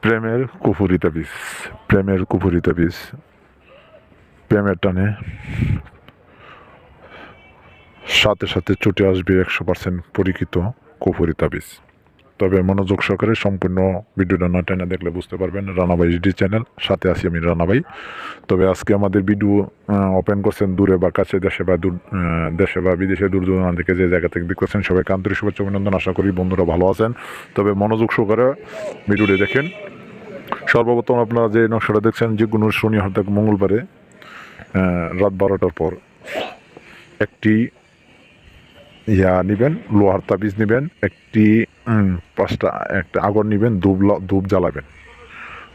প্রেমের কুফুরি তাবিজ প্রেমের কুফুরি তাবিজ প্রেমের টানে সাথে সাথে ছুটে আসবে একশো পার্সেন্ট পরীক্ষিত কুফুরি বীজ তবে মনোযোগ সহকারে সম্পূর্ণ ভিডিওটা না টেনে দেখলে বুঝতে পারবেন রানাবাই ডি চ্যানেল, সাথে আছি আমি রানাবাই তবে আজকে আমাদের ভিডিও ওপেন করছেন দূরে বা কাছে দেশে বা দূর দেশে বা বিদেশে দূর দূরান্ত থেকে যে জায়গা থেকে দেখতেছেন, সবাইকে আন্তরিক শুভেচ্ছা, অভিনন্দন। আশা করি বন্ধুরা ভালো আছেন। তবে মনোযোগ সহকারে ভিডিওটি দেখেন। সর্বপ্রথম আপনারা যে নকশাটা দেখছেন, যে কোনো শনি হরতাক মঙ্গলবারে রাত বারোটার পর একটি ইয়া নেবেন, লোহার তাবিজ নেবেন, একটি পাঁচটা, একটা আগর নেবেন, ধূপ ধূপ জ্বালাবেন।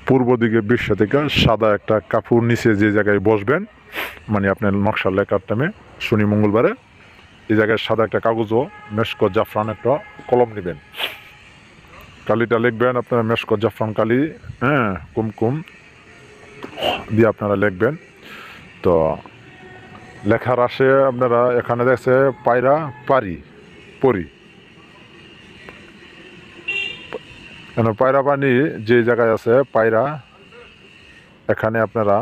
পূর্ব দিকে বিশ্ব থেকে সাদা একটা কাপড় নিচে যে জায়গায় বসবেন মানে আপনার নকশার লেখার টাইমে, শনি মঙ্গলবারে, এই জায়গায় সাদা একটা কাগজও মেশক জাফরান একটা কলম নেবেন। কালিটা লিখবেন আপনারা, মেশক জাফরান কালি হ্যাঁ কুমকুম দিয়ে আপনারা লিখবেন। তো লেখার আসে আপনারা, এখানে দেখছে পায়রা, পারি, পরি। কেন, পায়রা পানি যে জায়গায় আছে, পায়রা, এখানে আপনারা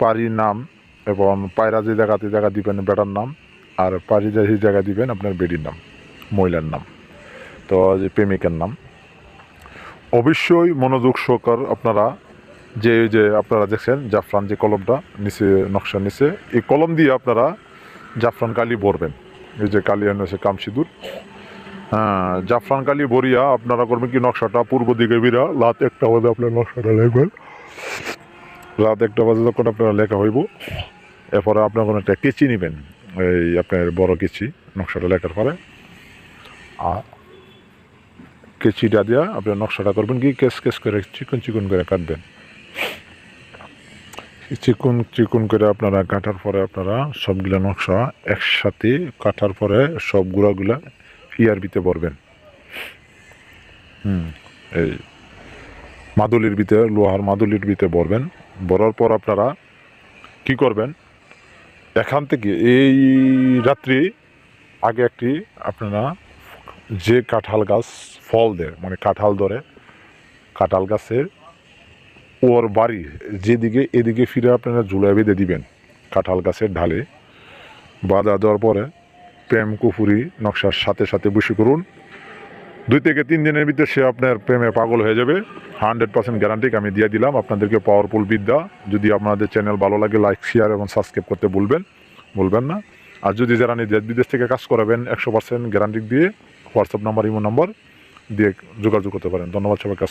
পারি নাম এবং পায়রা যে জায়গাতে জায়গা দিবেন বেটার নাম, আর পারি যে জায়গা দিবেন আপনার বেডির নাম, মহিলার নাম, তো যে প্রেমিকের নাম। অবশ্যই মনোযোগ সহকার আপনারা যে যে আপনারা দেখছেন জাফরান যে কলমটা নিচে, নকশা নিচে, এই কলম দিয়ে আপনারা জাফরান কালি ভরবেন। এই যে কালি এনেছে কামসিদুর। হ্যাঁ জাফরান কালি ভরিয়া আপনারা করবেন কি নকশাটা? পূর্ব দিকে বিরা রাত একটা বাজে আপনার নকশাটা লিখবেন। রাত একটা বাজে যখন আপনারা লেখা হইব, এরপরে আপনার কোনো একটা কেচি নেবেন, এই আপনার বড় কেচি, নকশাটা লেখার পরে। আর কেচিটা দিয়া আপনার নকশাটা করবেন কি, কেস কেস করে, চিকন চিকন করে কাটবেন। চিকন চিকন করে আপনারা কাটার পরে আপনারা সবগুলা নকশা একসাথে কাটার পরে সব গুঁড়াগুলা ইয়ারবিতে পড়বেন। হুম। এই মাদুলির ভিতরে লোহার মাদুলির ভিতরে পড়বেন। ভরার পর আপনারা কি করবেন? এখান থেকে এই রাত্রি আগে একটি আপনারা যে কাঁঠাল গাছ ফল দেয় মানে কাঁঠাল ধরে কাঁঠাল গাছের ওর বাড়ি যেদিকে এদিকে ফিরে আপনারা ঝুলাই বেঁধে দিবেন কাঁঠাল গাছের ঢালে। বাঁধা দেওয়ার পরে প্রেম কুফুরি নকশার সাথে সাথে বসে করুন। দুই থেকে তিন দিনের ভিতরে সে আপনার প্রেমে পাগল হয়ে যাবে। হান্ড্রেড পার্সেন্ট গ্যারান্টিক আমি দিয়ে দিলাম আপনাদেরকে পাওয়ারফুল বিদ্যা। যদি আপনাদের চ্যানেল ভালো লাগে লাইক শেয়ার এবং সাবস্ক্রাইব করতে বলবেন বলবেন না। আর যদি যারা দেশ বিদেশ থেকে কাজ করাবেন, একশো পার্সেন্ট গ্যারান্টি দিয়ে হোয়াটসঅ্যাপ নাম্বার ইমো নাম্বার দিয়ে যোগাযোগ করতে পারেন। ধন্যবাদ সবাই কাজ